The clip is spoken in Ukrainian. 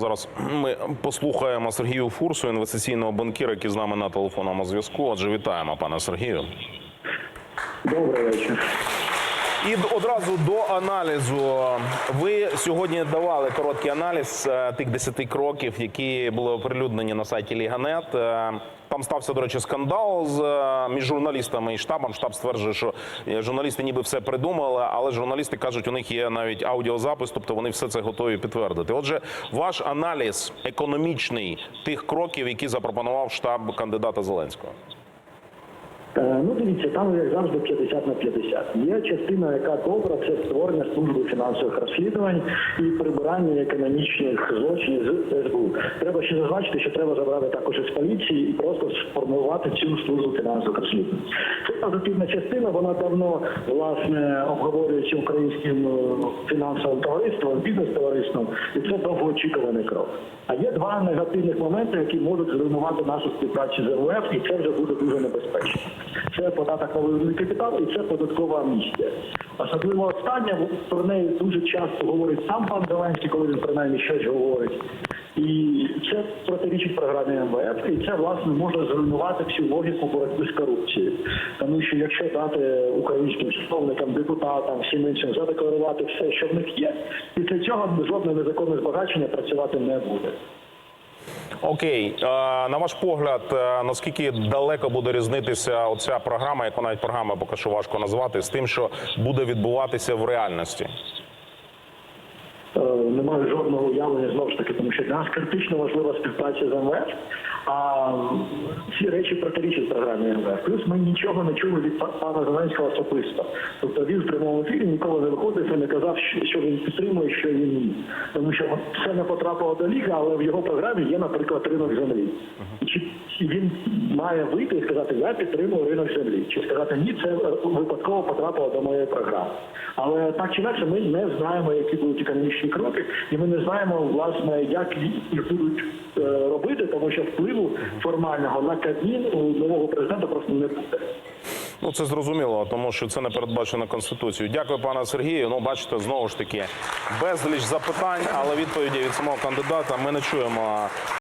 Зараз ми послухаємо Сергію Фурсу, інвестиційного банкіра, який з нами на телефонному зв'язку. Отже, вітаємо пане Сергію. Добрий вечір. І одразу до аналізу. Ви сьогодні давали короткий аналіз е, тих 10 кроків, які були оприлюднені на сайті Ліганет. Е, Там стався, до речі, скандал з е, між журналістами і штабом. Штаб стверджує, що журналісти ніби все придумали, але журналісти кажуть, у них є навіть аудіозапис, тобто вони все це готові підтвердити. Отже, ваш аналіз економічний тих кроків, які запропонував штаб кандидата Зеленського. Е, Ну, дивіться, там як завжди 50 на 50. Є частина, яка добра, це створення служби фінансових розслідувань і прибирання економічних злочинів з СБУ. Треба ще зазначити, що треба забрати також із поліції і просто сформувати цю службу фінансових розслідувань. Це позитивна частина, вона давно власне обговорюється українським е, фінансовим товариством, бізнес-товариством, і це довгоочікуваний крок. А є два негативних моменти, які можуть зруйнувати нашу співпрацю з МВФ, і це вже буде дуже небезпечно. Це податок на виведений капітал і це податкова амністія. Особливо остання про неї дуже часто говорить сам пан Зеленський, коли він принаймні щось говорить. І це протирічить програмі МВФ, і це власне може зруйнувати всю логіку боротьби з корупцією. Тому що якщо дати українським чиновникам, депутатам, всім іншим задекларувати все, що в них є, після цього жодне незаконне збагачення працювати не буде. Окей, на ваш погляд, е, наскільки далеко буде різнитися оця програма, яку навіть програма поки що важко назвати, з тим, що буде відбуватися в реальності? Е, не маю жодного уявлення знову ж таки, тому що для нас критично важлива співпраця з МВФ. А ці речі протирічать програмі МВФ. Плюс ми нічого не чули від пана Зеленського особисто. Тобто він в прямому ефірі ніколи не виходив і не казав, що- що він підтримує, що він ні. Тому що це не потрапило до ліги, але в його програмі є, наприклад, ринок землі. І Чи він має вийти і сказати, я підтримую ринок землі, чи сказати ні, це е, випадково потрапило до моєї програми. Але так чи інакше, ми не знаємо, які будуть економічні кроки, і ми не знаємо, власне, як їх будуть е, робити, тому що впливу формального на Кабмін у нового президента просто не буде. Ну це зрозуміло, тому що це не передбачено конституцією. Дякую, пане Сергію. Ну, бачите, знову ж таки безліч запитань, але відповіді від самого кандидата ми не чуємо.